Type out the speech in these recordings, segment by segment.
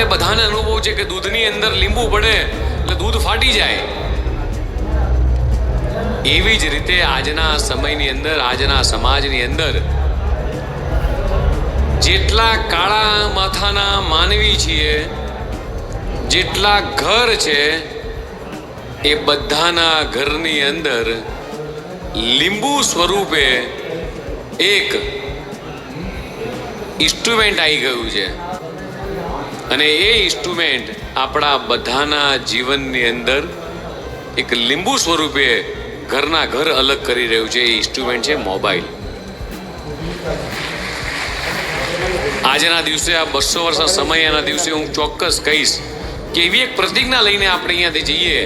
આપણને બધાને અનુભવ છે કે દૂધની અંદર લીંબુ પડે, એટલે દૂધ ફાટી જાય. એવી જ રીતે આજના સમયની અંદર, આજના સમાજની અંદર, જેટલા કાળા માથાના માનવી છીએ, જેટલા ઘર છે, એ બધાના ઘરની અંદર લીંબુ સ્વરૂપે એક ઇન્સ્ટ્રુમેન્ટ આવી ગયું છે. અને એ ઇન્સ્ટ્રુમેન્ટ આપણા બધાના જીવનની અંદર એક લીંબુ સ્વરૂપે ઘરના ઘર અલગ કરી રહ્યું છે. એ ઇન્સ્ટ્રુમેન્ટ છે મોબાઈલ આજના દિવસે આ બસો વર્ષના સમયના દિવસે હું ચોક્કસ કહીશ કે એવી એક પ્રતિજ્ઞા લઈને આપણે અહીંયાથી જઈએ.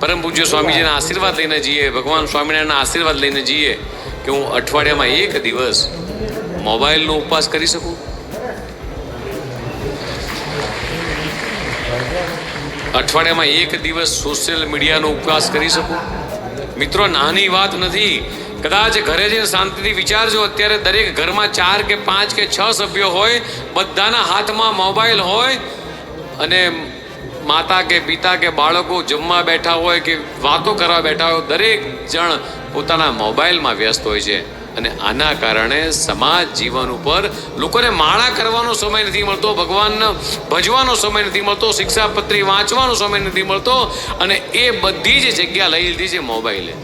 પરમ પૂજ્ય સ્વામીજીના આશીર્વાદ લઈને જઈએ, ભગવાન સ્વામિનારાયણના આશીર્વાદ લઈને જઈએ કે હું અઠવાડિયામાં એક દિવસ મોબાઈલનો ઉપવાસ કરી શકું? અઠવાડિયામાં એક દિવસ સોશિયલ મીડિયાનો ઉપવાસ કરી શકું? મિત્રો, નાની વાત નથી. કદાચ ઘરે જઈને શાંતિથી વિચારજો, અત્યારે દરેક ઘરમાં ચાર કે પાંચ કે છ સભ્યો હોય, બધાના હાથમાં મોબાઈલ હોય, અને માતા કે પિતા કે બાળકો જમવા બેઠા હોય કે વાતો કરવા બેઠા હોય, દરેક જણ પોતાના મોબાઈલમાં વ્યસ્ત હોય છે. અને આના કારણે સમાજ જીવન ઉપર લોકોને માળા કરવાનો સમય નથી મળતો ભગવાનને ભજવાનો સમય નથી મળતો, શિક્ષાપત્રી વાંચવાનો સમય નથી મળતો અને એ બધી જ જગ્યા લઈ લીધી છે મોબાઈલે.